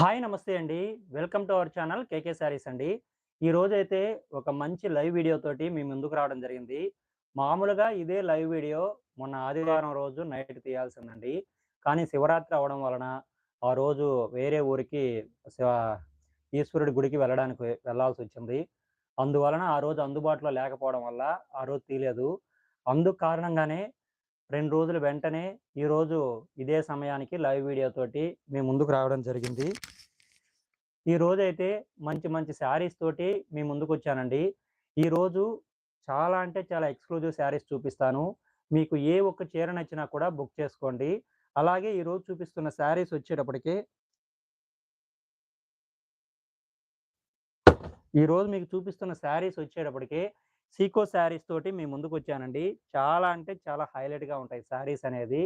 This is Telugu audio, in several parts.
హాయ్ నమస్తే అండి. Welcome to our channel KK sarees అండి. ఈ రోజైతే ఒక మంచి లైవ్ వీడియో తోటి మీ ముందుకు రావడం జరిగింది. మామూలుగా ఇదే లైవ్ వీడియో మొన్న ఆదివారం రోజు నైట్ తీయాల్సిందండి. కానీ శివరాత్రి అవడం వలన ఆ రోజు వేరే ఊరికి శివ ఈశ్వరుడి గుడికి వెళ్ళడానికి వెళ్ళాల్సి వచ్చింది. అందువలన ఆ రోజు అందుబాటులో లేకపోవడం వల్ల ఆ రోజు తీయలేదు అందుకు కారణంగానే రెండు రోజులు వెంటనే ఈరోజు ఇదే సమయానికి లైవ్ వీడియో తోటి మీ ముందుకు రావడం జరిగింది. ఈ అయితే మంచి మంచి శారీస్ తోటి మీ ముందుకు వచ్చానండి. ఈ రోజు చాలా అంటే చాలా ఎక్స్క్లూజివ్ శారీస్ చూపిస్తాను. మీకు ఏ ఒక్క చీర నచ్చినా కూడా బుక్ చేసుకోండి. అలాగే ఈరోజు చూపిస్తున్న శారీస్ వచ్చేటప్పటికి ఈరోజు మీకు చూపిస్తున్న శారీస్ వచ్చేటప్పటికి సీకో శారీస్ తోటి మీ ముందుకు వచ్చానండి చాలా అంటే చాలా హైలైట్గా ఉంటాయి శారీస్ అనేది.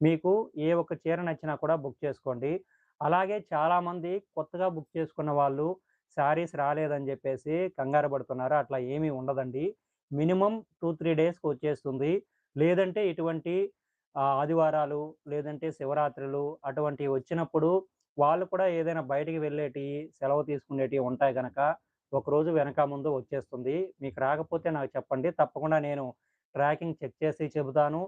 మీకు ఏ ఒక్క చీర నచ్చినా కూడా బుక్ చేసుకోండి. అలాగే చాలామంది కొత్తగా బుక్ చేసుకున్న వాళ్ళు శారీస్ రాలేదని చెప్పేసి కంగారు పడుతున్నారు. అట్లా ఏమీ ఉండదండి. మినిమం టూ త్రీ డేస్కి వచ్చేస్తుంది. లేదంటే ఇటువంటి ఆదివారాలు లేదంటే శివరాత్రులు అటువంటివి వచ్చినప్పుడు వాళ్ళు కూడా ఏదైనా బయటికి వెళ్ళేటి సెలవు తీసుకునేటివి ఉంటాయి కనుక ఒకరోజు వెనక ముందు వచ్చేస్తుంది. మీకు రాకపోతే నాకు చెప్పండి. తప్పకుండా నేను ట్రాకింగ్ చెక్ చేసి చెబుతాను.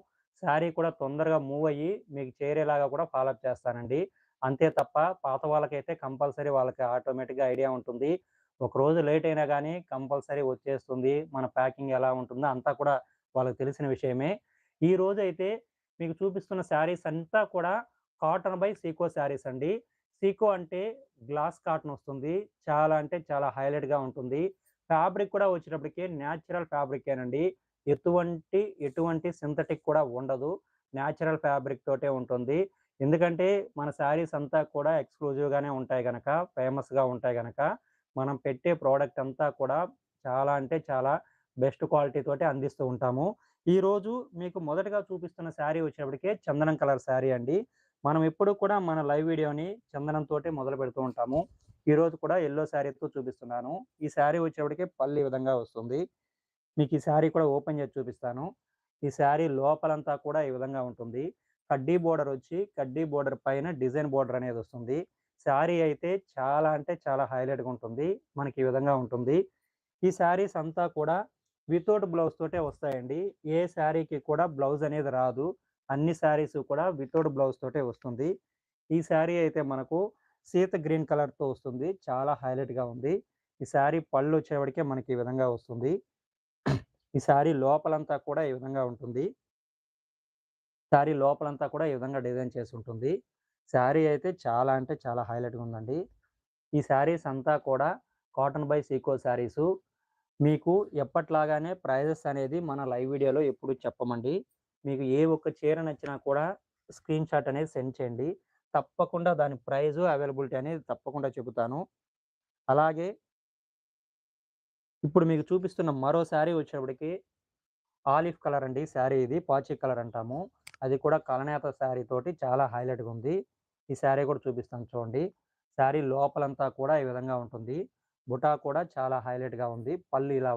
శారీ కూడా తొందరగా మూవ్ అయ్యి మీకు చేరేలాగా కూడా ఫాలోఅప్ చేస్తానండి. అంతే తప్ప పాత వాళ్ళకైతే కంపల్సరీ వాళ్ళకి ఆటోమేటిక్గా ఐడియా ఉంటుంది. ఒక రోజు లేట్ అయినా కానీ కంపల్సరీ వచ్చేస్తుంది. మన ప్యాకింగ్ ఎలా ఉంటుందో అంతా కూడా వాళ్ళకి తెలిసిన విషయమే. ఈ రోజు అయితే మీకు చూపిస్తున్న శారీస్ అంతా కూడా కాటన్ బై సీకో శారీస్ అండి. సీకో అంటే గ్లాస్ కాటన్ వస్తుంది. చాలా అంటే చాలా హైలైట్గా ఉంటుంది. ఫ్యాబ్రిక్ కూడా వచ్చేటప్పటికి న్యాచురల్ ఫ్యాబ్రికేనండి ఎటువంటి ఎటువంటి సింథటిక్ కూడా ఉండదు. న్యాచురల్ ఫ్యాబ్రిక్ తోటే ఉంటుంది. ఎందుకంటే మన శారీస్ అంతా కూడా ఎక్స్క్లూజివ్గానే ఉంటాయి కనుక ఫేమస్గా ఉంటాయి కనుక మనం పెట్టే ప్రోడక్ట్ అంతా కూడా చాలా అంటే చాలా బెస్ట్ క్వాలిటీ తోటి అందిస్తూ ఉంటాము. ఈరోజు మీకు మొదటగా చూపిస్తున్న శారీ వచ్చేటప్పటికే చందనం కలర్ శారీ అండి. మనం ఎప్పుడు కూడా మన లైవ్ వీడియోని చందనం మొదలు పెడుతూ ఉంటాము. ఈ రోజు కూడా ఎల్లో శారీతో చూపిస్తున్నాను. ఈ శారీ వచ్చేప్పటికే పళ్ళు విధంగా వస్తుంది. మీకు ఈ శారీ కూడా ఓపెన్ చేసి చూపిస్తాను. ఈ శారీ లోపలంతా కూడా ఈ విధంగా ఉంటుంది. కడ్డీ బోర్డర్ వచ్చి కడ్డీ బోర్డర్ పైన డిజైన్ బోర్డర్ అనేది వస్తుంది. శారీ అయితే చాలా అంటే చాలా హైలైట్గా ఉంటుంది. మనకి ఈ విధంగా ఉంటుంది. ఈ శారీస్ అంతా కూడా వితౌట్ బ్లౌజ్ తోటే వస్తాయండి. ఏ శారీకి కూడా బ్లౌజ్ అనేది రాదు. అన్ని శారీస్ కూడా వితౌట్ బ్లౌజ్ తోటే వస్తుంది. ఈ శారీ అయితే మనకు సీత గ్రీన్ కలర్తో వస్తుంది. చాలా హైలైట్గా ఉంది. ఈ శారీ పళ్ళు వచ్చేవాడికే మనకి ఈ విధంగా వస్తుంది. ఈ శారీ లోపలంతా కూడా ఈ విధంగా ఉంటుంది. శారీ లోపలంతా కూడా ఈ విధంగా డిజైన్ చేసి ఉంటుంది. శారీ అయితే చాలా అంటే చాలా హైలైట్గా ఉందండి. ఈ శారీస్ అంతా కూడా కాటన్ బై సీకో శారీస్. మీకు ఎప్పట్లాగానే ప్రైజెస్ అనేది మన లైవ్ వీడియోలో ఎప్పుడు చెప్పమండి. మీకు ఏ ఒక్క చీర నచ్చినా కూడా స్క్రీన్ షాట్ అనేది సెండ్ చేయండి. తప్పకుండా దాని ప్రైజ్ అవైలబిలిటీ అనేది తప్పకుండా చెబుతాను. అలాగే ఇప్పుడు మీకు చూపిస్తున్న మరో శారీ వచ్చినప్పటికి ఆలివ్ కలర్ అండి. శారీ ఇది. పాచి కలర్ అంటాము. అది కూడా కలనేత శారీ తోటి చాలా హైలైట్గా ఉంది. ఈ శారీ కూడా చూపిస్తాను చూడండి. శారీ లోపలంతా కూడా ఈ విధంగా ఉంటుంది. బుటా కూడా చాలా హైలైట్గా ఉంది. పళ్ళు ఇలా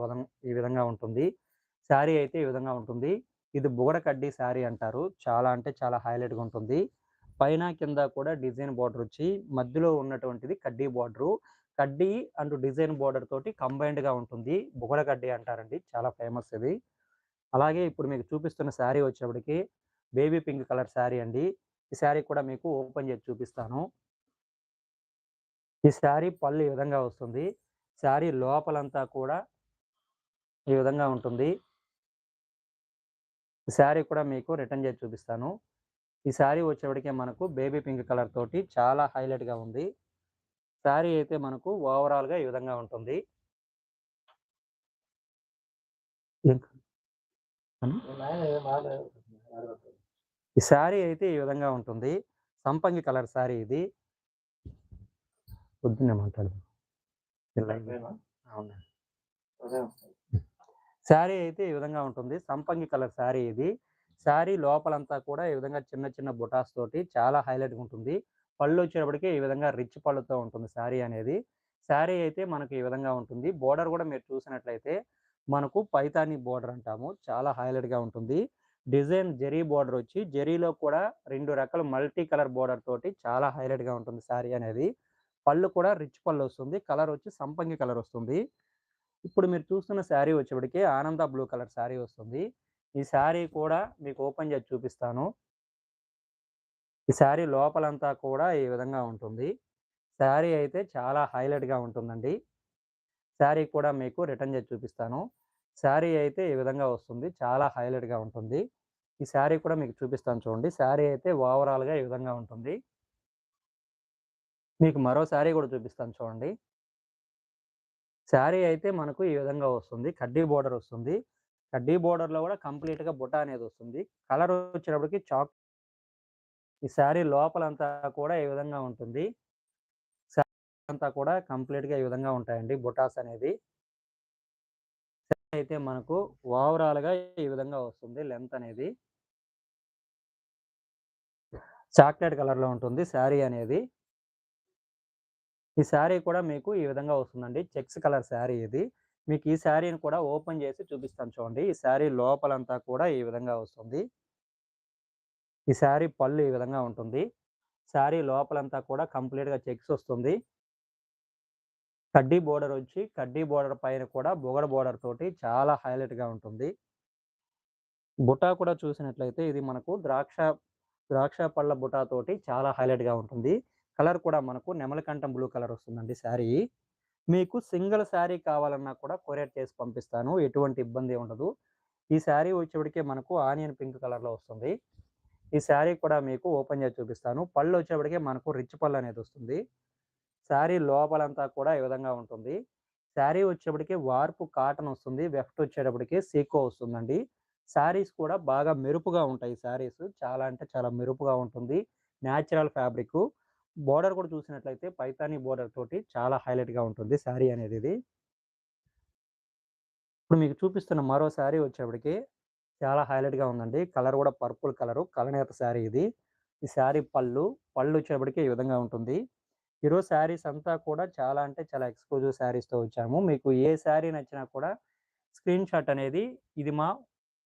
ఈ విధంగా ఉంటుంది. శారీ అయితే ఈ విధంగా ఉంటుంది. ఇది బుగడ కడ్డీ శారీ అంటారు. చాలా అంటే చాలా హైలైట్గా ఉంటుంది. పైన కింద కూడా డిజైన్ బార్డర్ వచ్చి మధ్యలో ఉన్నటువంటిది కడ్డీ బార్డర్. కడ్డీ అండ్ డిజైన్ బార్డర్ తోటి కంబైన్డ్గా గా ఉంటుంది. బుగడ కడ్డీ అంటారండి. చాలా ఫేమస్ ఇది. అలాగే ఇప్పుడు మీకు చూపిస్తున్న శారీ వచ్చేప్పటికి బేబీ పింక్ కలర్ శారీ అండి. ఈ శారీ కూడా మీకు ఓపెన్ చేసి చూపిస్తాను. ఈ శారీ పళ్ళు ఈ విధంగా వస్తుంది. శారీ లోపలంతా కూడా ఈ విధంగా ఉంటుంది. శారీ కూడా మీకు రిటర్న్ చేసి చూపిస్తాను. ఈ శారీ వచ్చేప్పటికే మనకు బేబీ పింక్ కలర్ తోటి చాలా హైలైట్గా ఉంది. శారీ అయితే మనకు ఓవరాల్గా ఈ విధంగా ఉంటుంది. ఈ శారీ అయితే ఈ విధంగా ఉంటుంది. సంపంగి కలర్ శారీ ఇది. పొద్దున్నే మాట్లాడదాం. అవునా? శారీ అయితే ఈ విధంగా ఉంటుంది. సంపంగి కలర్ శారీ ఇది. శారీ లోపలంతా కూడా ఈ విధంగా చిన్న చిన్న బుటాస్ తోటి చాలా హైలైట్ ఉంటుంది. పళ్ళు వచ్చేటప్పటికి ఈ విధంగా రిచ్ పళ్ళుతో ఉంటుంది శారీ అనేది. శారీ అయితే మనకు ఈ విధంగా ఉంటుంది. బోర్డర్ కూడా మీరు చూసినట్లయితే మనకు పైతాని బోర్డర్ అంటాము. చాలా హైలైట్గా ఉంటుంది. డిజైన్ జెరీ బోర్డర్ వచ్చి జెరీలో కూడా రెండు రకాల మల్టీ కలర్ బోర్డర్ తోటి చాలా హైలైట్గా ఉంటుంది శారీ అనేది. పళ్ళు కూడా రిచ్ పళ్ళు వస్తుంది. కలర్ వచ్చి సంపంగి కలర్ వస్తుంది. ఇప్పుడు మీరు చూస్తున్న శారీ వచ్చేప్పటికి ఆనంద బ్లూ కలర్ శారీ వస్తుంది. ఈ శారీ కూడా మీకు ఓపెన్ చేసి చూపిస్తాను. ఈ శారీ లోపలంతా కూడా ఈ విధంగా ఉంటుంది. శారీ అయితే చాలా హైలైట్‌గా ఉంటుందండి. శారీ కూడా మీకు రిటర్న్ చేసి చూపిస్తాను. శారీ అయితే ఈ విధంగా వస్తుంది. చాలా హైలైట్‌గా ఉంటుంది. ఈ శారీ కూడా మీకు చూపిస్తాను చూడండి. శారీ అయితే ఓవరాల్‌గా ఈ విధంగా ఉంటుంది. మీకు మరో శారీ కూడా చూపిస్తాను చూడండి. శారీ అయితే మనకు ఈ విధంగా వస్తుంది. కడ్డీ బోర్డర్ వస్తుంది. కడ్డీ బోర్డర్‌లో కూడా కంప్లీట్‌గా బుట్ట అనేది వస్తుంది. కలర్ వచ్చేటప్పటికి చాక్ ఈ శారీ లోపలంతా కూడా ఈ విధంగా ఉంటుంది. అంతా కూడా కంప్లీట్‌గా ఈ విధంగా ఉంటాయండి బుటాస్ అనేది. అయితే మనకు ఓవరాల్‌గా ఈ విధంగా వస్తుంది లెంత్ అనేది. చాక్లెట్ కలర్‌లో ఉంటుంది శారీ అనేది. ఈ శారీ కూడా మీకు ఈ విధంగా వస్తుందండి. చెక్స్ కలర్ శారీ ఇది. మీకు ఈ శారీని కూడా ఓపెన్ చేసి చూపిస్తాను చూడండి. ఈ శారీ లోపలంతా కూడా ఈ విధంగా వస్తుంది. ఈ శారీ పళ్ళు ఈ విధంగా ఉంటుంది. శారీ లోపలంతా కూడా కంప్లీట్‌గా చెక్స్ వస్తుంది. కడ్డీ బోర్డర్ వచ్చి కడ్డీ బోర్డర్ పైన కూడా బొగడ బోర్డర్ తోటి చాలా హైలైట్‌గా ఉంటుంది. బుటా కూడా చూసినట్లయితే ఇది మనకు ద్రాక్ష ద్రాక్ష పళ్ళ బుటా తోటి చాలా హైలైట్‌గా ఉంటుంది. కలర్ కూడా మనకు నెమలకంఠం బ్లూ కలర్ వస్తుందండి శారీ. మీకు సింగిల్ శారీ కావాలన్నా కూడా కొరియర్ చేసి పంపిస్తాను. ఎటువంటి ఇబ్బంది ఉండదు. ఈ శారీ వచ్చేప్పటికే మనకు ఆనియన్ పింక్ కలర్‌లో వస్తుంది. ఈ శారీ కూడా మీకు ఓపెన్ చేసి చూపిస్తాను. పళ్ళు వచ్చేప్పటికే మనకు రిచ్ పళ్ళు అనేది వస్తుంది. శారీ లోపలంతా కూడా ఈ విధంగా ఉంటుంది. శారీ వచ్చేప్పటికి వార్పు కాటన్ వస్తుంది. వెఫ్ట్ వచ్చేటప్పటికి సీకో వస్తుందండి. శారీస్ కూడా బాగా మెరుపుగా ఉంటాయి శారీస్. చాలా అంటే చాలా మెరుపుగా ఉంటుంది. నేచురల్ ఫ్యాబ్రిక్ బోర్డర్ కూడా చూసినట్లయితే పైతానీ బోర్డర్ తోటి చాలా హైలైట్‌గా ఉంటుంది శారీ అనేది ఇది. ఇప్పుడు మీకు చూపిస్తున్న మరో శారీ వచ్చేప్పటికి చాలా హైలైట్‌గా ఉందండి. కలర్ కూడా పర్పుల్ కలరు. కలనేత శారీ ఇది. ఈ శారీ పళ్ళు, పళ్ళు వచ్చేప్పటికి ఈ విధంగా ఉంటుంది. ఈరోజు శారీస్ అంతా కూడా చాలా అంటే చాలా ఎక్స్‌క్లూజివ్ శారీస్‌తో వచ్చాము. మీకు ఏ శారీ నచ్చినా కూడా స్క్రీన్ షాట్ అనేది ఇది మా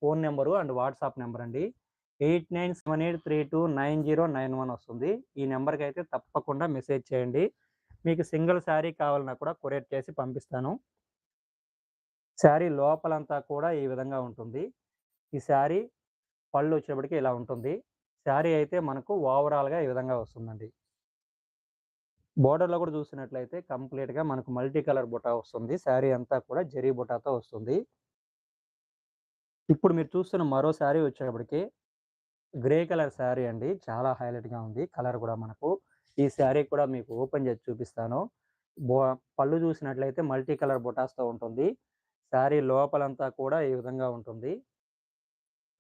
phone number and WhatsApp number అండి. 8978329091 వస్తుంది. ఈ నెంబర్కి అయితే తప్పకుండా మెసేజ్ చేయండి. మీకు సింగిల్ శారీ కావాలన్నా కూడా కొరియర్ చేసి పంపిస్తాను. శారీ లోపలంతా కూడా ఈ విధంగా ఉంటుంది. ఈ శారీ పళ్ళు వచ్చేప్పటికి ఇలా ఉంటుంది. శారీ అయితే మనకు ఓవరాల్‌గా ఈ విధంగా వస్తుందండి. బోర్డర్‌లో కూడా చూసినట్లయితే కంప్లీట్‌గా మనకు మల్టీ కలర్ బుటా వస్తుంది. శారీ అంతా కూడా జరీ బుటాతో వస్తుంది. ఇప్పుడు మీరు చూస్తున్న మరో శారీ వచ్చేటప్పటికి గ్రే కలర్ శారీ అండి. చాలా హైలైట్‌గా ఉంది. కలర్ కూడా మనకు. ఈ శారీ కూడా మీకు ఓపెన్ చేసి చూపిస్తాను. బో పళ్ళు చూసినట్లయితే మల్టీ కలర్ బొటాస్తో ఉంటుంది. శారీ లోపలంతా కూడా ఈ విధంగా ఉంటుంది.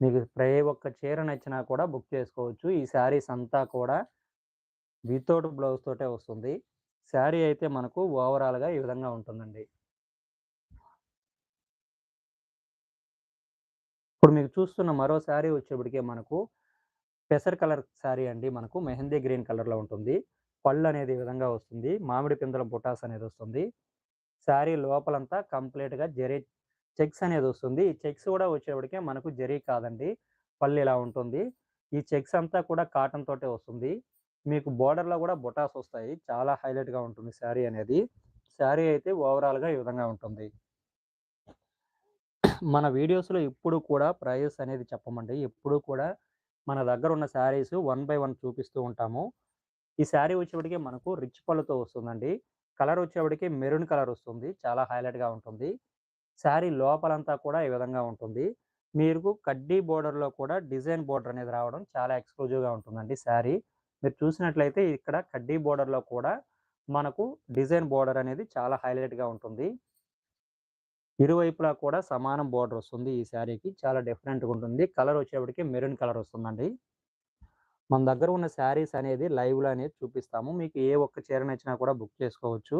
మీకు ప్రే ఒక్క చీర నచ్చినా కూడా బుక్ చేసుకోవచ్చు. ఈ శారీస్ అంతా కూడా వితౌట్ బ్లౌజ్ తోటే వస్తుంది. శారీ అయితే మనకు ఓవరాల్‌గా ఈ విధంగా ఉంటుందండి. ఇప్పుడు మీకు చూస్తున్న మరో శారీ వచ్చేప్పటికే మనకు పెసర్ కలర్ శారీ అండి మనకు మెహందీ గ్రీన్ కలర్‌లో ఉంటుంది. పళ్ళు అనేది ఈ విధంగా వస్తుంది. మామిడి పిందెల బుటాస్ అనేది వస్తుంది. శారీ లోపలంతా కంప్లీట్‌గా జరీ చెక్స్ అనేది వస్తుంది. ఈ చెక్స్ కూడా వచ్చేప్పటికే మనకు జరీ కాదండి. పళ్ళు ఇలా ఉంటుంది. ఈ చెక్స్ అంతా కూడా కాటన్ తోటే వస్తుంది. మీకు బోర్డర్‌లో కూడా బుటాస్ వస్తాయి. చాలా హైలైట్‌గా ఉంటుంది శారీ అనేది. శారీ అయితే ఓవరాల్‌గా ఈ విధంగా ఉంటుంది. మన వీడియోస్‌లో ఎప్పుడు కూడా ప్రైజెస్ అనేది చెప్పమండి. ఎప్పుడు కూడా మన దగ్గర ఉన్న శారీస్ వన్ బై వన్ చూపిస్తూ ఉంటాము. ఈ శారీ వచ్చేప్పటికి మనకు రిచ్ పళ్ళుతో వస్తుందండి. కలర్ వచ్చేప్పటికి మెరూన్ కలర్ వస్తుంది. చాలా హైలైట్‌గా ఉంటుంది. శారీ లోపలంతా కూడా ఈ విధంగా ఉంటుంది. మీకు కడ్డీ బోర్డర్‌లో కూడా డిజైన్ బోర్డర్ అనేది రావడం చాలా ఎక్స్‌క్లూజివ్‌గా ఉంటుందండి శారీ. మీరు చూసినట్లయితే ఇక్కడ కడ్డీ బోర్డర్‌లో కూడా మనకు డిజైన్ బోర్డర్ అనేది చాలా హైలైట్‌గా ఉంటుంది. ఇరువైపులా కూడా సమానం బోర్డర్ వస్తుంది ఈ శారీకి. చాలా డిఫరెంట్‌గా ఉంటుంది. కలర్ వచ్చేప్పటికి మెరూన్ కలర్ వస్తుందండి. మన దగ్గర ఉన్న శారీస్ అనేది లైవ్‌లో అనేది చూపిస్తాము. మీకు ఏ ఒక్క చీర నచ్చినా కూడా బుక్ చేసుకోవచ్చు.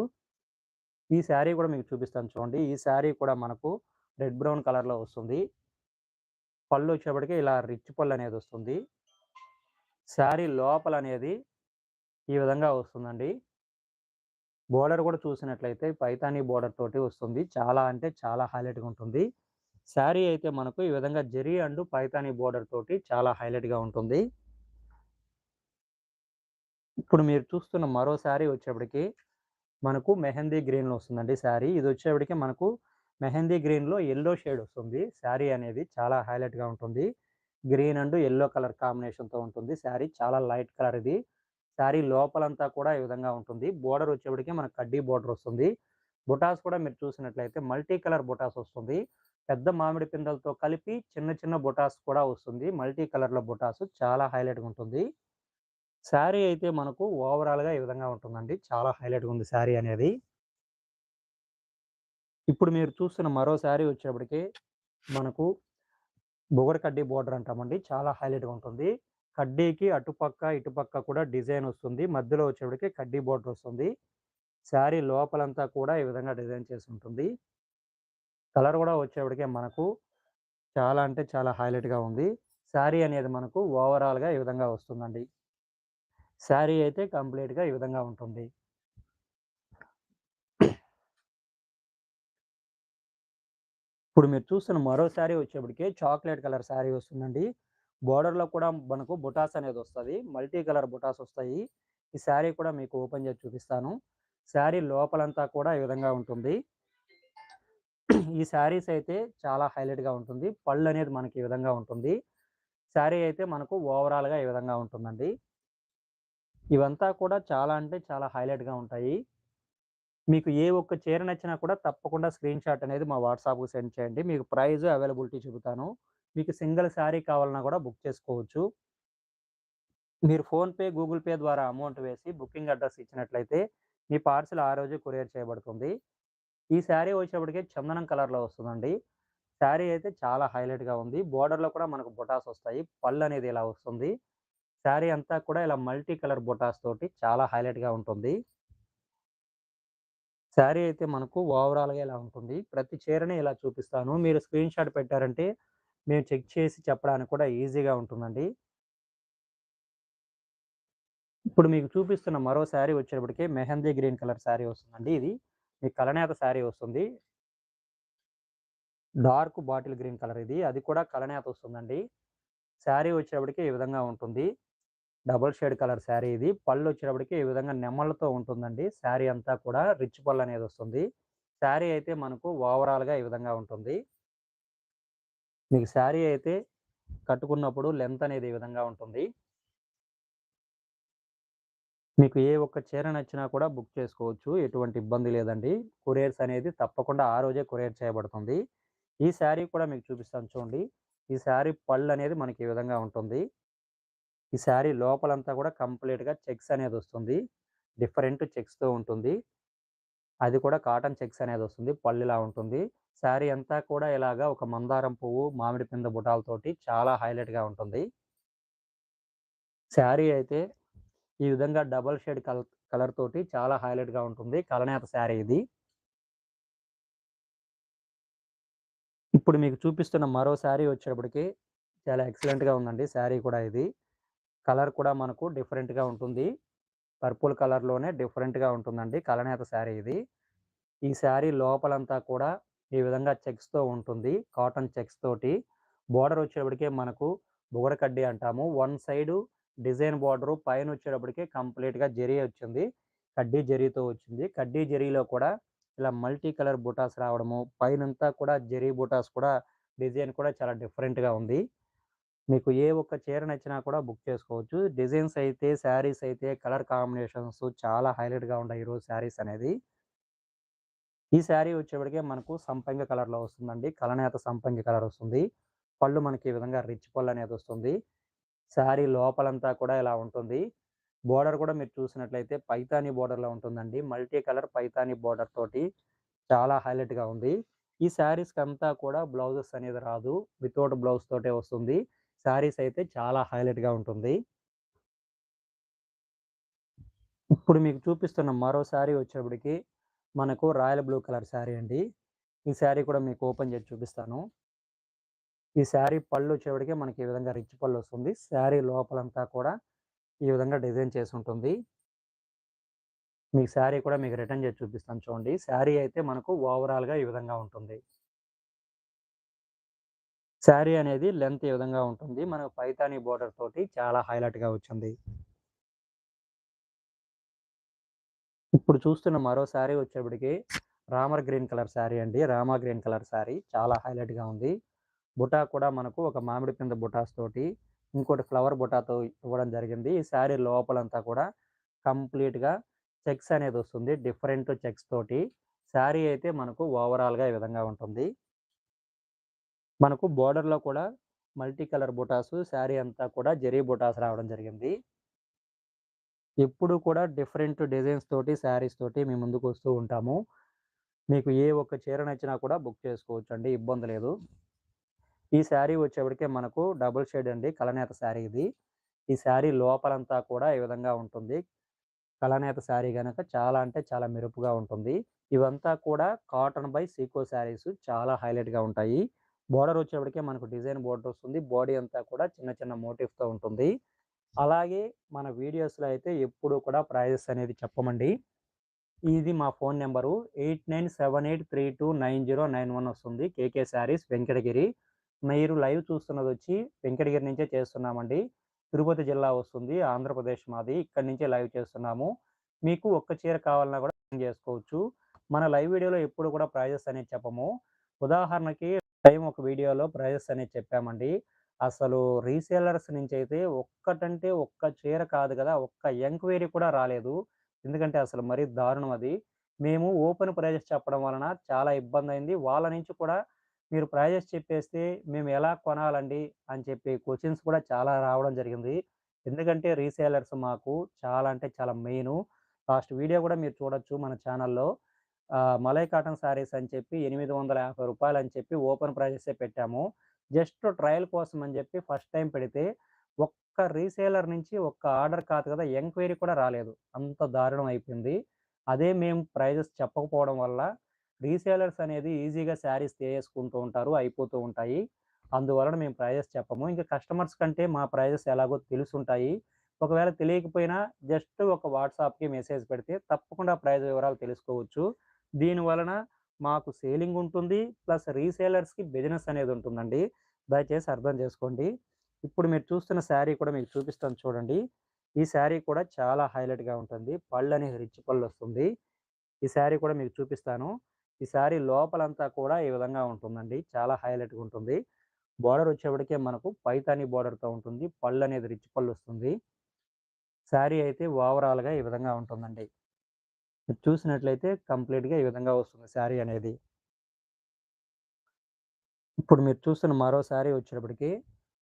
ఈ శారీ కూడా మీకు చూపిస్తాను చూడండి. ఈ శారీ కూడా మనకు రెడ్ బ్రౌన్ కలర్‌లో వస్తుంది. పళ్ళు వచ్చేప్పటికి ఇలా రిచ్ పళ్ళు అనేది వస్తుంది. శారీ లోపల అనేది ఈ విధంగా వస్తుందండి. బోర్డర్ కూడా చూసినట్లయితే పైతానీ బోర్డర్ తోటి వస్తుంది. చాలా అంటే చాలా హైలైట్‌గా ఉంటుంది. శారీ అయితే మనకు ఈ విధంగా జరీ అండ్ పైతానీ బోర్డర్ తోటి చాలా హైలైట్‌గా ఉంటుంది. ఇప్పుడు మీరు చూస్తున్న మరో శారీ వచ్చేప్పటికి మనకు మెహందీ గ్రీన్‌లో వస్తుందండి శారీ. ఇది వచ్చేప్పటికి మనకు మెహందీ గ్రీన్‌లో ఎల్లో షేడ్ వస్తుంది. శారీ అనేది చాలా హైలైట్‌గా ఉంటుంది. గ్రీన్ అండ్ యెల్లో కలర్ కాంబినేషన్‌తో ఉంటుంది. శారీ చాలా లైట్ కలర్ ఇది. శారీ లోపలంతా కూడా ఈ విధంగా ఉంటుంది. బోర్డర్ వచ్చేప్పటికి మనకు కడ్డీ బోర్డర్ వస్తుంది. బుటాస్ కూడా మీరు చూసినట్లయితే మల్టీ కలర్ బుటాస్ వస్తుంది. పెద్ద మామిడి పిందలతో కలిపి చిన్న చిన్న బుటాస్ కూడా వస్తుంది. మల్టీ కలర్‌లో బుటాస్ చాలా హైలైట్‌గా ఉంటుంది. శారీ అయితే మనకు ఓవరాల్‌గా ఈ విధంగా ఉంటుందండి. చాలా హైలైట్‌గా ఉంది శారీ అనేది. ఇప్పుడు మీరు చూస్తున్న మరో శారీ వచ్చేప్పటికి మనకు బొగడ కడ్డీ బోర్డర్ అంటామండి. చాలా హైలైట్‌గా ఉంటుంది. కడ్డీకి అటుపక్క, ఇటుపక్క కూడా డిజైన్ వస్తుంది. మధ్యలో వచ్చేప్పటికి కడ్డీ బోర్డర్ వస్తుంది. శారీ లోపలంతా కూడా ఈ విధంగా డిజైన్ చేసి ఉంటుంది. కలర్ కూడా వచ్చేప్పటికే మనకు చాలా అంటే చాలా హైలైట్‌గా ఉంది. శారీ అనేది మనకు ఓవరాల్‌గా ఈ విధంగా వస్తుందండి. శారీ అయితే కంప్లీట్‌గా ఈ విధంగా ఉంటుంది. ఇప్పుడు మీరు చూస్తున్న మరో శారీ వచ్చేప్పటికే చాక్లెట్ కలర్ శారీ వస్తుందండి. బోర్డర్‌లో కూడా మనకు బుటాస్ అనేది వస్తుంది మల్టీ కలర్ బుటాస్ వస్తాయి. ఈ శారీ కూడా మీకు ఓపెన్ చేసి చూపిస్తాను. శారీ లోపలంతా కూడా ఈ విధంగా ఉంటుంది. ఈ శారీస్ అయితే చాలా హైలైట్‌గా ఉంటుంది. పళ్ళు అనేది మనకి ఈ విధంగా ఉంటుంది. శారీ అయితే మనకు ఓవరాల్‌గా ఈ విధంగా ఉంటుందండి. ఇవంతా కూడా చాలా అంటే చాలా హైలైట్‌గా ఉంటాయి. మీకు ఏ ఒక్క చీర నచ్చినా కూడా తప్పకుండా స్క్రీన్ షాట్ అనేది మా వాట్సాప్‌కి సెండ్ చేయండి. మీకు ప్రైజ్ అవైలబిలిటీ చెబుతాను. మీకు సింగిల్ శారీ కావాలన్నా కూడా బుక్ చేసుకోవచ్చు. మీరు ఫోన్‌పే, గూగుల్ పే ద్వారా అమౌంట్ వేసి బుకింగ్ అడ్రస్ ఇచ్చినట్లయితే మీ పార్సిల్ ఆ రోజు కొరియర్ చేయబడుతుంది. ఈ శారీ వచ్చేప్పటికి చందనం కలర్‌లో వస్తుందండి. శారీ అయితే చాలా హైలైట్‌గా ఉంది. బోర్డర్‌లో కూడా మనకు బొటాస్ వస్తాయి. పళ్ళు అనేది ఇలా వస్తుంది. శారీ అంతా కూడా ఇలా మల్టీ కలర్ బొటాస్ తోటి చాలా హైలైట్‌గా ఉంటుంది. శారీ అయితే మనకు ఓవరాల్‌గా ఇలా ఉంటుంది. ప్రతి చీరని ఇలా చూపిస్తాను. మీరు స్క్రీన్ షాట్ పెట్టారంటే మేము చెక్ చేసి చెప్పడానికి కూడా ఈజీగా ఉంటుందండి. ఇప్పుడు మీకు చూపిస్తున్న మరో శారీ వచ్చేటప్పటికి మెహందీ గ్రీన్ కలర్ శారీ వస్తుందండి ఇది. మీకు కలనేత శారీ వస్తుంది. డార్క్ బాటిల్ గ్రీన్ కలర్ ఇది. అది కూడా కలనేత వస్తుందండి. శారీ వచ్చేటప్పటికి ఈ విధంగా ఉంటుంది. డబుల్ షేడ్ కలర్ శారీ ఇది. పళ్ళు వచ్చేటప్పటికి ఈ విధంగా నెమ్మలతో ఉంటుందండి. శారీ అంతా కూడా రిచ్ పళ్ళు అనేది వస్తుంది. శారీ అయితే మనకు ఓవరాల్‌గా ఈ విధంగా ఉంటుంది. మీకు శారీ అయితే కట్టుకున్నప్పుడు లెంత్ అనేది ఈ విధంగా ఉంటుంది. మీకు ఏ ఒక్క చీర నచ్చినా కూడా బుక్ చేసుకోవచ్చు. ఎటువంటి ఇబ్బంది లేదండి. కొరియర్స్ అనేది తప్పకుండా ఆ రోజే కొరియర్ చేయబడుతుంది. ఈ శారీ కూడా మీకు చూపిస్తాను చూడండి. ఈ శారీ పళ్ళు అనేది మనకి ఈ విధంగా ఉంటుంది. ఈ శారీ లోపలంతా కూడా కంప్లీట్‌గా చెక్స్ అనేది వస్తుంది. డిఫరెంట్ చెక్స్‌తో ఉంటుంది. అది కూడా కాటన్ చెక్స్ అనేది వస్తుంది. పళ్ళు ఇలా ఉంటుంది. శారీ అంతా కూడా ఇలాగా ఒక మందారం పువ్వు, మామిడి పింద బుటాలతోటి చాలా హైలైట్‌గా ఉంటుంది. శారీ అయితే ఈ విధంగా డబుల్ షేడ్ కలర్ కలర్ తోటి చాలా హైలైట్‌గా ఉంటుంది. కలనేత శారీ ఇది. ఇప్పుడు మీకు చూపిస్తున్న మరో శారీ వచ్చేటప్పటికి చాలా ఎక్సలెంట్‌గా ఉందండి. శారీ కూడా ఇది. కలర్ కూడా మనకు డిఫరెంట్‌గా ఉంటుంది. పర్పుల్ కలర్‌లోనే డిఫరెంట్‌గా ఉంటుందండి. కలనేత శారీ ఇది. ఈ శారీ లోపలంతా కూడా ఈ విధంగా చెక్స్‌తో ఉంటుంది. కాటన్ చెక్స్ తోటి. బోర్డర్ వచ్చేటప్పటికే మనకు బుగడ కడ్డీ అంటాము. వన్ సైడు డిజైన్ బార్డరు పైన వచ్చేటప్పటికి కంప్లీట్‌గా జరీ వచ్చింది. కడ్డీ జరీతో వచ్చింది. కడ్డీ జరీలో కూడా ఇలా మల్టీ కలర్ బుటాస్ రావడము, పైనంతా కూడా జరీ బుటాస్ కూడా డిజైన్ కూడా చాలా డిఫరెంట్‌గా ఉంది. మీకు ఏ ఒక్క చీర నచ్చినా కూడా బుక్ చేసుకోవచ్చు. డిజైన్స్ అయితే, శారీస్ అయితే, కలర్ కాంబినేషన్స్ చాలా హైలైట్‌గా ఉంటాయి ఈరోజు శారీస్ అనేది. ఈ శారీ వచ్చేప్పటికి మనకు సంపంగి కలర్‌లో వస్తుందండి. కలనేత సంపంగి కలర్ వస్తుంది. పళ్ళు మనకి ఈ విధంగా రిచ్ పళ్ళు అనేది వస్తుంది. శారీ లోపలంతా కూడా ఇలా ఉంటుంది. బోర్డర్ కూడా మీరు చూసినట్లయితే పైతాని బోర్డర్‌లో ఉంటుందండి. మల్టీ కలర్ పైతాని బోర్డర్ తోటి చాలా హైలైట్‌గా ఉంది. ఈ శారీస్‌కంతా కూడా బ్లౌజెస్ అనేది రాదు. వితౌట్ బ్లౌజ్ తోటే వస్తుంది. శారీస్ అయితే చాలా హైలైట్‌గా ఉంటుంది. ఇప్పుడు మీకు చూపిస్తున్న మరో శారీ వచ్చేప్పటికి మనకు రాయల్ బ్లూ కలర్ శారీ అండి. ఈ శారీ కూడా మీకు ఓపెన్ చేసి చూపిస్తాను. ఈ శారీ పళ్ళు వచ్చేవాడికి మనకి ఈ విధంగా రిచ్ పళ్ళు వస్తుంది. శారీ లోపలంతా కూడా ఈ విధంగా డిజైన్ చేసి ఉంటుంది. మీకు శారీ కూడా మీకు రిటర్న్ చేసి చూపిస్తాను చూడండి. శారీ అయితే మనకు ఓవరాల్‌గా ఈ విధంగా ఉంటుంది. శారీ అనేది లెంత్ ఈ విధంగా ఉంటుంది. మనకు పైతానీ బోర్డర్ తోటి చాలా హైలైట్‌గా వచ్చింది. ఇప్పుడు చూస్తున్న మరో శారీ వచ్చేప్పటికి రామర్ గ్రీన్ కలర్ శారీ అండి. రామా గ్రీన్ కలర్ శారీ చాలా హైలైట్‌గా ఉంది. బుటా కూడా మనకు ఒక మామిడి పింద బుటాస్ తోటి, ఇంకోటి ఫ్లవర్ బుటాతో ఇవ్వడం జరిగింది. ఈ శారీ లోపలంతా కూడా కంప్లీట్‌గా చెక్స్ అనేది వస్తుంది డిఫరెంట్ చెక్స్ తోటి. శారీ అయితే మనకు ఓవరాల్‌గా ఈ విధంగా ఉంటుంది. మనకు బోర్డర్‌లో కూడా మల్టీ కలర్ బుటాసు శారీ అంతా కూడా జరీ బుటాస్ రావడం జరిగింది. ఎప్పుడు కూడా డిఫరెంట్ డిజైన్స్ తోటి, శారీస్ తోటి మీ ముందుకొస్తూ ఉంటాము. మీకు ఏ ఒక్క చీర నచ్చినా కూడా బుక్ చేసుకోవచ్చు అండి ఇబ్బంది లేదు. ఈ శారీ వచ్చేప్పటికే మనకు డబుల్ షేడ్ అండి. కలనేత శారీ ఇది. ఈ శారీ లోపలంతా కూడా ఈ విధంగా ఉంటుంది. కలనేత శారీ కనుక చాలా అంటే చాలా మెరుపుగా ఉంటుంది. ఇవంతా కూడా కాటన్ బై సీకో శారీస్ చాలా హైలైట్‌గా ఉంటాయి. బోర్డర్ వచ్చేప్పటికే మనకు డిజైన్ బోర్డర్ వస్తుంది. బాడీ అంతా కూడా చిన్న చిన్న మోటివ్తో ఉంటుంది. అలాగే మన వీడియోస్‌లో అయితే ఎప్పుడు కూడా ప్రైజెస్ అనేది చెప్పమండి. ఇది మా phone number eight nine seven eight three two nine zero nine one వస్తుంది. KK sarees Venkatagiri. మీరు లైవ్ చూస్తున్నది వచ్చి వెంకటగిరి నుంచే చేస్తున్నామండి. తిరుపతి జిల్లా వస్తుంది. ఆంధ్రప్రదేశ్ మాది. ఇక్కడి నుంచే లైవ్ చేస్తున్నాము. మీకు ఒక్క చీర కావాలన్నా కూడా బుకింగ్ చేసుకోవచ్చు. మన లైవ్ వీడియోలో ఎప్పుడు కూడా ప్రైజెస్ అనేది చెప్పము. ఉదాహరణకి టైం ఒక వీడియోలో ప్రైజెస్ అనేది చెప్పామండి. అసలు రీసేలర్స్ అయితే ఒక్కటంటే ఒక్క చీర కాదు కదా! ఒక్క ఎంక్వైరీ కూడా రాలేదు. ఎందుకంటే అసలు మరీ దారుణం అది. మేము ఓపెన్ ప్రైజెస్ చెప్పడం వలన చాలా ఇబ్బంది అయింది వాళ్ళ నుంచి కూడా మీరు ప్రైజెస్ చెప్పేస్తే మేము ఎలా కొనాలండి అని చెప్పి క్వశ్చన్స్ కూడా చాలా రావడం జరిగింది. ఎందుకంటే రీసేలర్స్ మాకు చాలా అంటే చాలా మెయిన్ లాస్ట్ వీడియో కూడా మీరు చూడొచ్చు మన ఛానల్‌లో. మలై కాటన్ శారీస్ అని చెప్పి ఎనిమిది వందల యాభై రూపాయలు అని చెప్పి ఓపెన్ ప్రైజెసే పెట్టాము. జస్ట్ ట్రయల్ కోసం అని చెప్పి ఫస్ట్ టైం పెడితే ఒక్క రీసేలర్ నుంచి ఒక్క ఆర్డర్ కాదు కదా! ఎంక్వైరీ కూడా రాలేదు. అంత దారుణం అయిపోయింది. అదే మేము ప్రైజెస్ చెప్పకపోవడం వల్ల రీసేలర్స్ అనేది ఈజీగా శారీస్ తీసేసుకుంటూ ఉంటారు. అయిపోతూ ఉంటాయి. అందువలన మేము ప్రైజెస్ చెప్పము. ఇంకా కస్టమర్స్ కంటే మా ప్రైజెస్ ఎలాగో తెలుసుంటాయి ఒకవేళ తెలియకపోయినా జస్ట్ ఒక వాట్సాప్‌కి మెసేజ్ పెడితే తప్పకుండా ప్రైజ్ వివరాలు తెలుసుకోవచ్చు. దీని వలన మాకు సేలింగ్ ఉంటుంది. ప్లస్ రీసేలర్స్‌కి బిజినెస్ అనేది ఉంటుందండి. దయచేసి అర్థం చేసుకోండి. ఇప్పుడు మీరు చూస్తున్న శారీ కూడా మీకు చూపిస్తాను చూడండి. ఈ శారీ కూడా చాలా హైలైట్‌గా ఉంటుంది. పళ్ళు అనేది రిచ్ పళ్ళు వస్తుంది ఈ శారీ కూడా మీకు చూపిస్తాను. ఈ శారీ లోపలంతా కూడా ఈ విధంగా ఉంటుందండి. చాలా హైలైట్‌గా ఉంటుంది. బోర్డర్ వచ్చేప్పటికే మనకు పైతాని బార్డర్తో ఉంటుంది. పళ్ళు అనేది రిచ్ పళ్ళు వస్తుంది శారీ అయితే ఓవరాల్‌గా ఈ విధంగా ఉంటుందండి. మీరు చూసినట్లయితే కంప్లీట్‌గా ఈ విధంగా వస్తుంది శారీ అనేది. ఇప్పుడు మీరు చూస్తున్న మరో శారీ వచ్చేటప్పటికి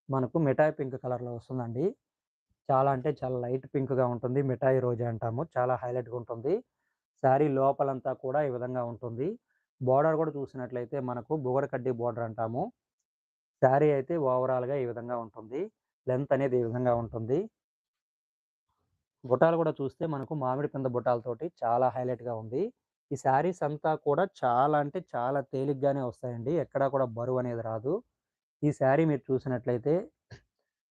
మనకు మిఠాయి పింక్ కలర్‌లో వస్తుందండి. చాలా అంటే చాలా లైట్ పింక్‌గా ఉంటుంది. మిఠాయి రోజా అంటాము. చాలా హైలైట్‌గా ఉంటుంది. శారీ లోపలంతా కూడా ఈ విధంగా ఉంటుంది. బోర్డర్ కూడా చూసినట్లయితే మనకు బుగడ కడ్డీ బోర్డర్ అంటాము. శారీ అయితే ఓవరాల్‌గా ఈ విధంగా ఉంటుంది. లెంత్ అనేది ఈ విధంగా ఉంటుంది. బుటాలు కూడా చూస్తే మనకు మామిడి పింద బుటాలతోటి చాలా హైలైట్‌గా ఉంది. ఈ శారీస్ అంతా కూడా చాలా అంటే చాలా తేలిగ్గానే వస్తాయండి. ఎక్కడా కూడా బరువు అనేది రాదు. ఈ శారీ మీరు చూసినట్లయితే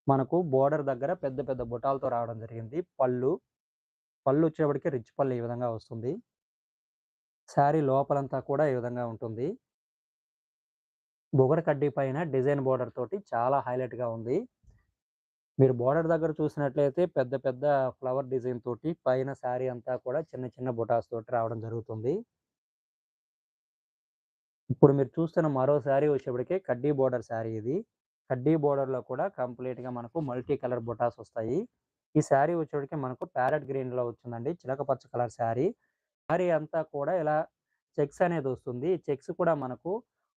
మనకు బోర్డర్ దగ్గర పెద్ద పెద్ద బుటాలతో రావడం జరిగింది. పళ్ళు, పళ్ళు వచ్చేప్పటికి రిచ్ పళ్ళు ఈ విధంగా వస్తుంది. శారీ లోపలంతా కూడా ఈ విధంగా ఉంటుంది. బుగడ కడ్డీ పైన డిజైన్ బోర్డర్ తోటి చాలా హైలైట్‌గా ఉంది. మీరు బోర్డర్ దగ్గర చూసినట్లయితే పెద్ద పెద్ద ఫ్లవర్ డిజైన్ తోటి పైన శారీ అంతా కూడా చిన్న చిన్న బుటాస్ తోటి రావడం జరుగుతుంది. ఇప్పుడు మీరు చూస్తున్న మరో శారీ వచ్చేప్పటికి కడ్డీ బోర్డర్ శారీ ఇది. కడ్డీ బోర్డర్‌లో కూడా కంప్లీట్‌గా మనకు మల్టీ కలర్ బుటాస్ వస్తాయి. ఈ శారీ వచ్చేటికి మనకు ప్యారెట్ గ్రీన్‌లో వచ్చిందండి. చిలకపచ్చ కలర్ శారీ. శారీ అంతా కూడా ఇలా చెక్స్ అనేది వస్తుంది. చెక్స్ కూడా మనకు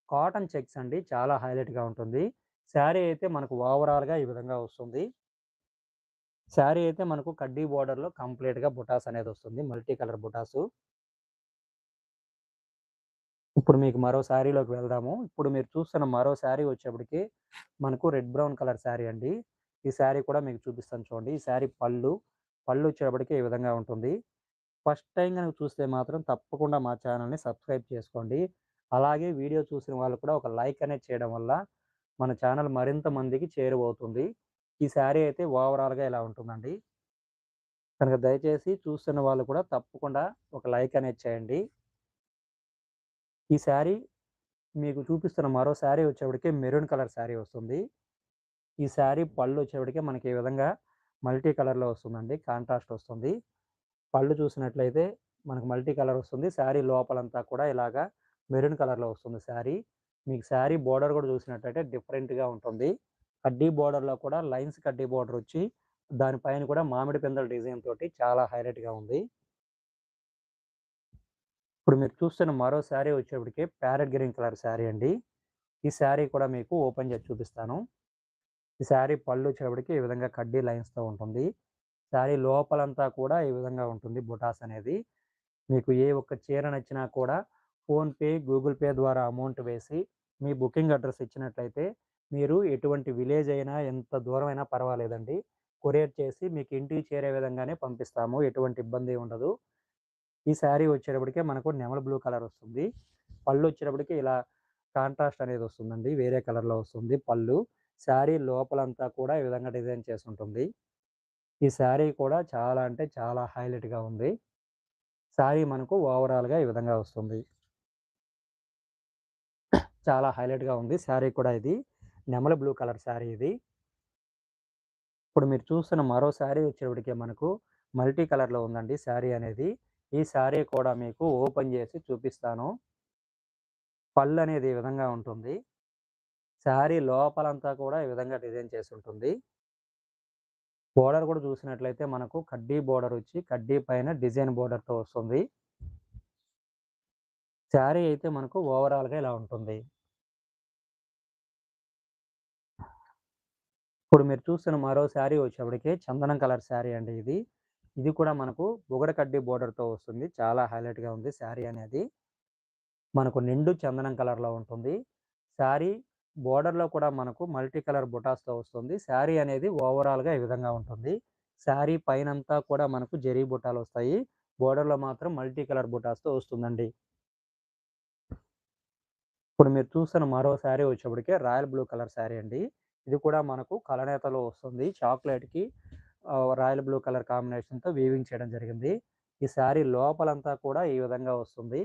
కాటన్ చెక్స్ అండి. చాలా హైలైట్‌గా ఉంటుంది. శారీ అయితే మనకు ఓవరాల్‌గా ఈ విధంగా వస్తుంది. శారీ అయితే మనకు కడ్డీ బోర్డర్‌లో కంప్లీట్‌గా బుటాస్ అనేది వస్తుంది. మల్టీ కలర్ బుటాసు. ఇప్పుడు మీకు మరో శారీలోకి వెళ్దాము. ఇప్పుడు మీరు చూస్తున్న మరో శారీ వచ్చేప్పటికి మనకు రెడ్ బ్రౌన్ కలర్ శారీ అండి. ఈ శారీ కూడా మీకు చూపిస్తాను చూడండి. ఈ శారీ పళ్ళు, పళ్ళు వచ్చేటప్పటికి ఈ విధంగా ఉంటుంది. ఫస్ట్ టైం కనుక చూస్తే మాత్రం తప్పకుండా మా ఛానల్‌ని సబ్స్క్రైబ్ చేసుకోండి. అలాగే వీడియో చూసిన వాళ్ళు కూడా ఒక లైక్ అనేది చేయడం వల్ల మన ఛానల్ మరింత మందికి చేరువవుతుంది. ఈ శారీ అయితే ఓవరాల్‌గా ఇలా ఉంటుందండి. కనుక దయచేసి చూస్తున్న వాళ్ళు కూడా తప్పకుండా ఒక లైక్ అనేది చేయండి. ఈ శారీ మీకు చూపిస్తున్న మరో శారీ వచ్చేప్పటికి మెరూన్ కలర్ శారీ వస్తుంది. ఈ శారీ పళ్ళు వచ్చేప్పటికి మనకి ఈ విధంగా మల్టీ కలర్‌లో వస్తుందండి. కాంట్రాస్ట్ వస్తుంది. పళ్ళు చూసినట్లయితే మనకు మల్టీ కలర్ వస్తుంది. శారీ లోపలంతా కూడా ఇలాగా మెరూన్ కలర్‌లో వస్తుంది శారీ. మీకు శారీ బోర్డర్ కూడా చూసినట్టయితే డిఫరెంట్‌గా ఉంటుంది. కడ్డీ బోర్డర్‌లో కూడా లైన్స్ కడ్డీ బోర్డర్ వచ్చి దానిపైన కూడా మామిడి పిందెల డిజైన్ తోటి చాలా హైలైట్‌గా ఉంది. ఇప్పుడు మీరు చూస్తున్న మరో శారీ వచ్చేప్పటికి ప్యారెట్ గ్రీన్ కలర్ శారీ అండి. ఈ శారీ కూడా మీకు ఓపెన్ చేసి చూపిస్తాను. ఈ శారీ పళ్ళు వచ్చేటప్పటికి ఈ విధంగా కడ్డీ లైన్స్‌తో ఉంటుంది. శారీ లోపలంతా కూడా ఈ విధంగా ఉంటుంది బుటాస్ అనేది. మీకు ఏ ఒక్క చీర నచ్చినా కూడా ఫోన్‌పే, గూగుల్ పే ద్వారా అమౌంట్ వేసి మీ బుకింగ్ అడ్రస్ ఇచ్చినట్లయితే మీరు ఎటువంటి విలేజ్ అయినా ఎంత దూరమైనా పర్వాలేదండి. కొరియర్ చేసి మీకు ఇంటికి చేరే విధంగానే పంపిస్తాము. ఎటువంటి ఇబ్బంది ఉండదు. ఈ శారీ వచ్చేటప్పటికే మనకు నెమలి బ్లూ కలర్ వస్తుంది. పళ్ళు వచ్చేటప్పటికి ఇలా కాంట్రాస్ట్ అనేది వస్తుందండి. వేరే కలర్‌లో వస్తుంది పళ్ళు. శారీ లోపలంతా కూడా ఈ విధంగా డిజైన్ చేసి ఉంటుంది ఈ శారీ కూడా చాలా అంటే చాలా హైలైట్‌గా ఉంది. శారీ మనకు ఓవరాల్‌గా ఈ విధంగా వస్తుంది. చాలా హైలైట్‌గా ఉంది. శారీ కూడా ఇది నెమల బ్లూ కలర్ శారీ ఇది. ఇప్పుడు మీరు చూస్తున్న మరో శారీ వచ్చేటప్పటికే మనకు మల్టీ కలర్‌లో ఉందండి శారీ అనేది. ఈ శారీ కూడా మీకు ఓపెన్ చేసి చూపిస్తాను. పళ్ళు అనేది ఈ విధంగా ఉంటుంది. శారీ లోపలంతా కూడా ఈ విధంగా డిజైన్ చేసి ఉంటుంది బోర్డర్ కూడా చూసినట్లయితే మనకు కడ్డీ బోర్డర్ వచ్చి కడ్డీ పైన డిజైన్ బోర్డర్‌తో వస్తుంది. శారీ అయితే మనకు ఓవరాల్‌గా ఇలా ఉంటుంది. ఇప్పుడు మీరు చూస్తున్న మరో శారీ వచ్చేప్పటికి చందనం కలర్ శారీ అండి ఇది. ఇది కూడా మనకు బుగడ కడ్డీ బోర్డర్‌తో వస్తుంది. చాలా హైలైట్‌గా ఉంది శారీ అనేది. మనకు నిండు చందనం కలర్‌లో ఉంటుంది. శారీ బోర్డర్‌లో కూడా మనకు మల్టీ కలర్ బుటాస్‌తో వస్తుంది. శారీ అనేది ఓవరాల్‌గా ఈ విధంగా ఉంటుంది. శారీ పైనంతా కూడా మనకు జరీ బుటాలొస్తాయి. బోర్డర్‌లో మాత్రం మల్టీ కలర్ బుటాస్‌తో వస్తుందండి. ఇప్పుడు మీరు చూస్తున్న మరో శారీ వచ్చేప్పటికే రాయల్ బ్లూ కలర్ శారీ అండి. ఇది కూడా మనకు కలనేతలో వస్తుంది. చాక్లెట్కి రాయల్ బ్లూ కలర్ కాంబినేషన్‌తో వీవింగ్ చేయడం జరిగింది. ఈ శారీ లోపలంతా కూడా ఈ విధంగా వస్తుంది.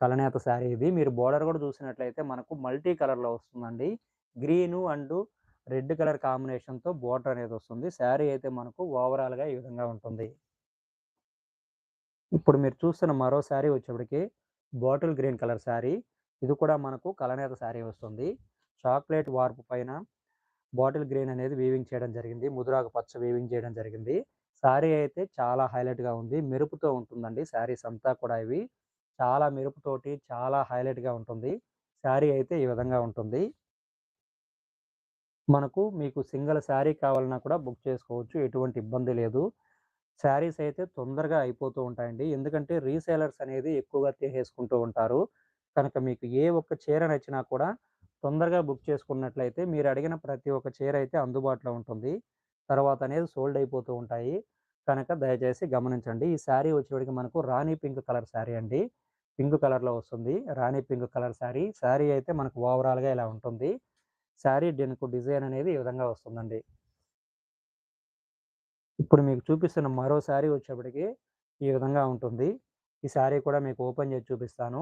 కలనేత శారీ ఇది. మీరు బోర్డర్ కూడా చూసినట్లయితే మనకు మల్టీ కలర్‌లో వస్తుందండి. గ్రీను అండ్ రెడ్ కలర్ కాంబినేషన్‌తో బోర్డర్ అనేది వస్తుంది. శారీ అయితే మనకు ఓవరాల్‌గా ఈ విధంగా ఉంటుంది. ఇప్పుడు మీరు చూస్తున్న మరో శారీ వచ్చేప్పటికి బాటిల్ గ్రీన్ కలర్ శారీ. ఇది కూడా మనకు కలనేత శారీ వస్తుంది. చాక్లెట్ వార్ప్ పైన బాటిల్ గ్రీన్ అనేది వీవింగ్ చేయడం జరిగింది. ముదురాకు పచ్చ వీవింగ్ చేయడం జరిగింది. శారీ అయితే చాలా హైలైట్‌గా ఉంది. మెరుపుతో ఉంటుందండి శారీస్ అంతా కూడా ఇవి. చాలా మెరుపుతోటి చాలా హైలైట్‌గా ఉంటుంది. శారీ అయితే ఈ విధంగా ఉంటుంది. మనకు మీకు సింగిల్ శారీ కావాలన్నా కూడా బుక్ చేసుకోవచ్చు. ఎటువంటి ఇబ్బంది లేదు. శారీస్ అయితే తొందరగా అయిపోతూ ఉంటాయండి. ఎందుకంటే రీసేలర్స్ అనేది ఎక్కువగా తీసేసుకుంటూ ఉంటారు. కనుక మీకు ఏ ఒక్క చీర నచ్చినా కూడా తొందరగా బుక్ చేసుకున్నట్లయితే మీరు అడిగిన ప్రతి ఒక్క చీర అయితే అందుబాటులో ఉంటుంది. తర్వాత అనేది సోల్డ్ అయిపోతూ ఉంటాయి. కనుక దయచేసి గమనించండి. ఈ శారీ వచ్చేప్పటికి మనకు రాణి పింక్ కలర్ శారీ అండి. పింక్ కలర్‌లో వస్తుంది. Rani pink colour saree. Saree అయితే మనకు ఓవరాల్‌గా ఇలా ఉంటుంది. శారీ డెన్కు డిజైన్ అనేది ఈ విధంగా వస్తుందండి. ఇప్పుడు మీకు చూపిస్తున్న మరో శారీ వచ్చేప్పటికి ఈ విధంగా ఉంటుంది. ఈ శారీ కూడా మీకు ఓపెన్ చేసి చూపిస్తాను.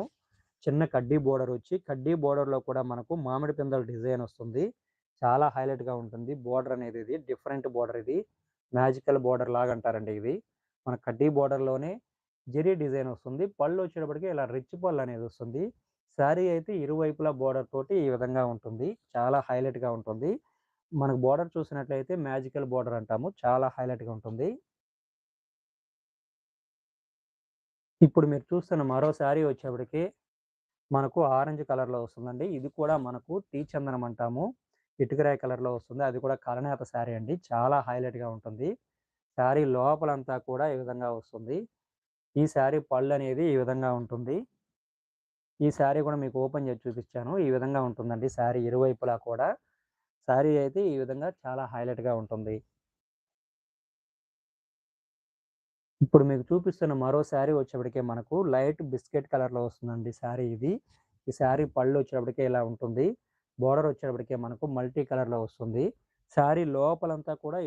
చిన్న కడ్డీ బోర్డర్ వచ్చి కడ్డీ బోర్డర్‌లో కూడా మనకు మామిడి పిందల డిజైన్ వస్తుంది. చాలా హైలైట్‌గా ఉంటుంది. బోర్డర్ అనేది ఇది డిఫరెంట్ బోర్డర్ ఇది. మ్యాజికల్ బోర్డర్ లాగా అంటారండి ఇది. మన కడ్డీ బోర్డర్‌లోనే జరీ డిజైన్ వస్తుంది. పళ్ళు వచ్చేటప్పటికి ఇలా రిచ్ పళ్ళు అనేది వస్తుంది. శారీ అయితే ఇరువైపులా బోర్డర్ తోటి ఈ విధంగా ఉంటుంది. చాలా హైలైట్‌గా ఉంటుంది. మనకు బోర్డర్ చూసినట్లయితే మ్యాజికల్ బోర్డర్ అంటాము. చాలా హైలైట్‌గా ఉంటుంది. ఇప్పుడు మీరు చూస్తున్న మరో శారీ వచ్చేప్పటికి మనకు ఆరెంజ్ కలర్‌లో వస్తుందండి. ఇది కూడా మనకు టీ చందనం అంటాము. ఇటుకరాయ కలర్‌లో వస్తుంది. అది కూడా కలనేత శారీ అండి. చాలా హైలైట్‌గా ఉంటుంది. శారీ లోపలంతా కూడా ఈ విధంగా వస్తుంది. ఈ శారీ పళ్ళనేది ఈ విధంగా ఉంటుంది. ఈ శారీ కూడా మీకు ఓపెన్ చేసి చూపించాను ఈ విధంగా ఉంటుందండి శారీ ఇరువైపులా కూడా. శారీ అయితే ఈ విధంగా చాలా హైలైట్‌గా ఉంటుంది. ఇప్పుడు మీకు చూపిస్తున్న మరో శారీ వచ్చేప్పటికే మనకు లైట్ బిస్కెట్ కలర్‌లో వస్తుందండి శారీ ఇది. ఈ శారీ పళ్ళు వచ్చేటప్పటికి ఇలా ఉంటుంది. బోర్డర్ వచ్చేటప్పటికే మనకు మల్టీ కలర్‌లో వస్తుంది. శారీ లోపలంతా కూడా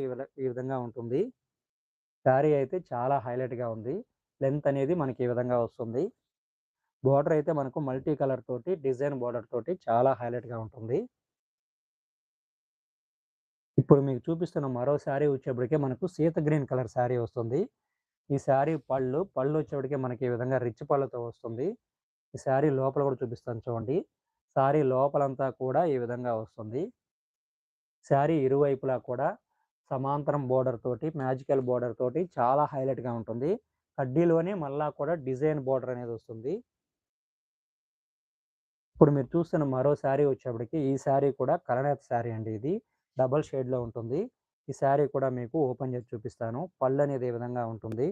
ఈ విధంగా ఉంటుంది. శారీ అయితే చాలా హైలైట్‌గా ఉంది. లెంత్ అనేది మనకి ఈ విధంగా వస్తుంది. బోర్డర్ అయితే మనకు మల్టీ కలర్ తోటి డిజైన్ బోర్డర్ తోటి చాలా హైలైట్‌గా ఉంటుంది. ఇప్పుడు మీకు చూపిస్తున్న మరో శారీ వచ్చేప్పటికే మనకు సీత గ్రీన్ కలర్ శారీ వస్తుంది. ఈ శారీ పళ్ళు, పళ్ళు వచ్చేప్పటికి మనకి ఈ విధంగా రిచ్ పళ్ళతో వస్తుంది. ఈ శారీ లోపల కూడా చూపిస్తాను చూడండి. శారీ లోపలంతా కూడా ఈ విధంగా వస్తుంది. శారీ ఇరువైపులా కూడా సమాంతరం బోర్డర్ తోటి, మ్యాజికల్ బోర్డర్ తోటి చాలా హైలైట్‌గా ఉంటుంది. కడ్డీలోనే మళ్ళా కూడా డిజైన్ బోర్డర్ అనేది వస్తుంది. ఇప్పుడు మీరు చూస్తున్న మరో శారీ వచ్చేప్పటికి ఈ శారీ కూడా కలనేత శారీ అండి ఇది. డబుల్ షేడ్‌లో ఉంటుంది. ఈ శారీ కూడా మీకు ఓపెన్ చేసి చూపిస్తాను. పళ్ళు అనేది ఈ విధంగా ఉంటుంది.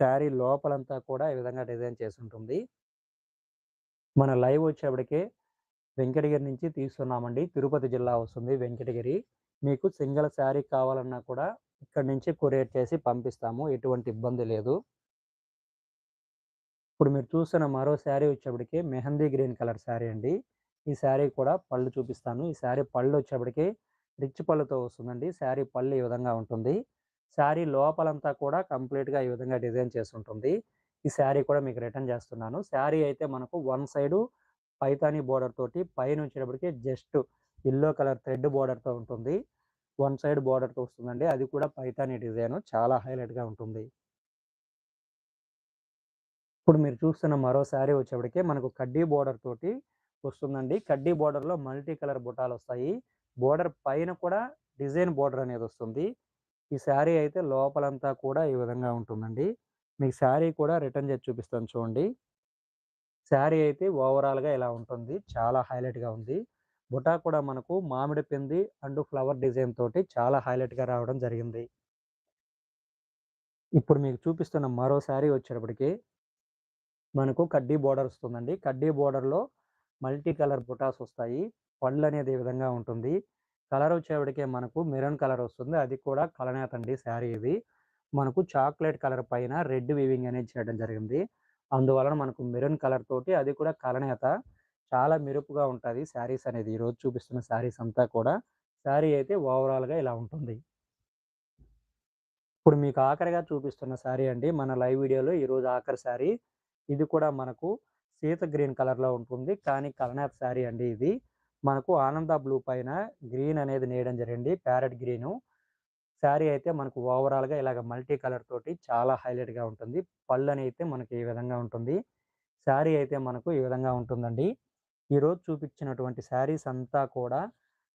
శారీ లోపలంతా కూడా ఈ విధంగా డిజైన్ చేసి ఉంటుంది మన లైవ్ వచ్చేప్పటికే వెంకటగిరి నుంచి తీసుకున్నామండి తిరుపతి జిల్లా వస్తుంది వెంకటగిరి. మీకు సింగిల్ శారీ కావాలన్నా కూడా ఇక్కడ నుంచి కొరియర్ చేసి పంపిస్తాము. ఎటువంటి ఇబ్బంది లేదు. ఇప్పుడు మీరు చూస్తున్న మరో శారీ వచ్చేప్పటికి మెహందీ గ్రీన్ కలర్ శారీ అండి. ఈ శారీ కూడా పళ్ళు చూపిస్తాను. ఈ శారీ పళ్ళు వచ్చేప్పటికి రిచ్ పళ్ళుతో వస్తుందండి. శారీ పళ్ళు ఈ విధంగా ఉంటుంది. శారీ లోపలంతా కూడా కంప్లీట్‌గా ఈ విధంగా డిజైన్ చేసి ఉంటుంది ఈ శారీ కూడా మీకు రిటర్న్ చేస్తున్నాను. శారీ అయితే మనకు వన్ సైడు పైతానీ బోర్డర్ తోటి పైన వచ్చేటప్పటికి జస్ట్ ఎల్లో కలర్ థ్రెడ్ బోర్డర్‌తో ఉంటుంది. వన్ సైడ్ బోర్డర్‌తో వస్తుందండి. అది కూడా పైతానీ డిజైన్ చాలా హైలైట్‌గా ఉంటుంది. ఇప్పుడు మీరు చూస్తున్న మరో శారీ వచ్చేప్పటికి మనకు కడ్డీ బోర్డర్ తోటి వస్తుందండి. కడ్డీ బోర్డర్‌లో మల్టీ కలర్ బుటాలొస్తాయి. బోర్డర్ పైన కూడా డిజైన్ బోర్డర్ అనేది వస్తుంది. ఈ శారీ అయితే లోపలంతా కూడా ఈ విధంగా ఉంటుందండి. మీకు శారీ కూడా రిటర్న్ చేసి చూపిస్తాను చూడండి. శారీ అయితే ఓవరాల్‌గా ఇలా ఉంటుంది. చాలా హైలైట్‌గా ఉంది. బుటా కూడా మనకు మామిడి పిండి అండ్ ఫ్లవర్ డిజైన్ తోటి చాలా హైలైట్‌గా రావడం జరిగింది. ఇప్పుడు మీకు చూపిస్తున్న మరో శారీ వచ్చేటప్పటికి మనకు కడ్డీ బోర్డర్ వస్తుందండి. కడ్డీ బోర్డర్‌లో మల్టీ కలర్ బుటాస్ వస్తాయి. పళ్ళు అనేది ఈ విధంగా ఉంటుంది. కలర్ వచ్చేవాడికే మనకు మెరూన్ కలర్ వస్తుంది. అది కూడా కలనేత అండి శారీ ఇది. మనకు చాక్లెట్ కలర్ పైన రెడ్ వీవింగ్ అనేది చేయడం జరిగింది. అందువలన మనకు మెరూన్ కలర్ తోటి అది కూడా కలనేత. చాలా మెరుపుగా ఉంటుంది శారీస్ అనేది. ఈరోజు చూపిస్తున్న శారీస్ అంతా కూడా. శారీ అయితే ఓవరాల్‌గా ఇలా ఉంటుంది. ఇప్పుడు మీకు ఆఖరిగా చూపిస్తున్న శారీ అండి. మన లైవ్ వీడియోలో ఈరోజు ఆఖరి శారీ. ఇది కూడా మనకు సీత గ్రీన్ కలర్‌లో ఉంటుంది. కానీ కలనేత శారీ అండి ఇది. మనకు ఆనంద బ్లూ పైన గ్రీన్ అనేది నేయడం జరిగింది. Parrot green. శారీ అయితే మనకు ఓవరాల్‌గా ఇలాగ మల్టీ కలర్ తోటి చాలా హైలైట్‌గా ఉంటుంది. పళ్ళు అయితే మనకి ఈ విధంగా ఉంటుంది. శారీ అయితే మనకు ఈ విధంగా ఉంటుందండి. ఈరోజు చూపించినటువంటి శారీస్ అంతా కూడా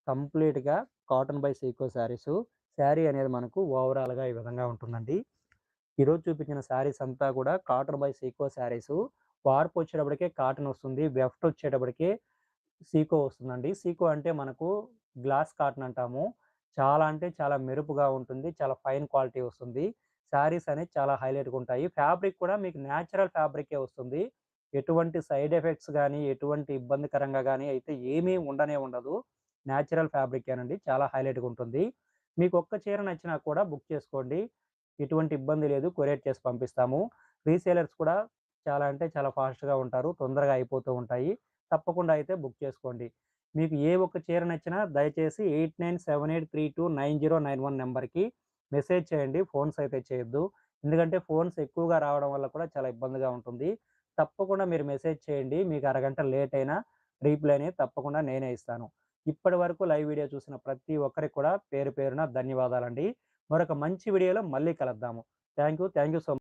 కంప్లీట్‌గా కాటన్ బై సీకో శారీస్ శారీ అనేది మనకు ఓవరాల్‌గా ఈ విధంగా ఉంటుందండి. ఈరోజు చూపించిన శారీస్ అంతా కూడా కాటన్ బై సీకో శారీసు. వార్ప్ వచ్చేటప్పటికి కాటన్ వస్తుంది. వెఫ్ట్ వచ్చేటప్పటికి సీకో వస్తుందండి. సీకో అంటే మనకు గ్లాస్ కాటన్ అంటాము. చాలా అంటే చాలా మెరుపుగా ఉంటుంది. చాలా ఫైన్ క్వాలిటీ వస్తుంది. శారీస్ అనేది చాలా హైలైట్‌గా ఉంటాయి. ఫ్యాబ్రిక్ కూడా మీకు నేచురల్ ఫ్యాబ్రికే వస్తుంది. ఎటువంటి సైడ్ ఎఫెక్ట్స్ కానీ ఎటువంటి ఇబ్బందికరంగా కానీ అయితే ఏమీ ఉండనే ఉండదు. నేచురల్ ఫ్యాబ్రికేనండి. చాలా హైలైట్‌గా ఉంటుంది. మీకు ఒక్క చీర నచ్చినా కూడా బుక్ చేసుకోండి. ఎటువంటి ఇబ్బంది లేదు. కొరియర్ చేసి పంపిస్తాము. రీసేలర్స్ కూడా చాలా అంటే చాలా ఫాస్ట్‌గా ఉంటారు. తొందరగా అయిపోతూ ఉంటాయి. తప్పకుండా అయితే బుక్ చేసుకోండి. మీకు ఏ ఒక్క చీర నచ్చినా దయచేసి eight nine seven eight three two nine zero nine one నెంబర్కి మెసేజ్ చేయండి. ఫోన్స్ అయితే చేయొద్దు. ఎందుకంటే ఫోన్స్ ఎక్కువగా రావడం వల్ల కూడా చాలా ఇబ్బందిగా ఉంటుంది. తప్పకుండా మీరు మెసేజ్ చేయండి. మీకు అరగంట లేట్ అయినా రీప్లై అనేది తప్పకుండా నేనే ఇస్తాను. ఇప్పటి వరకు లైవ్ వీడియో చూసిన ప్రతి ఒక్కరికి కూడా పేరు పేరున ధన్యవాదాలండి. మరొక మంచి వీడియోలో మళ్ళీ కలుద్దాము. Thank you. Thank you so much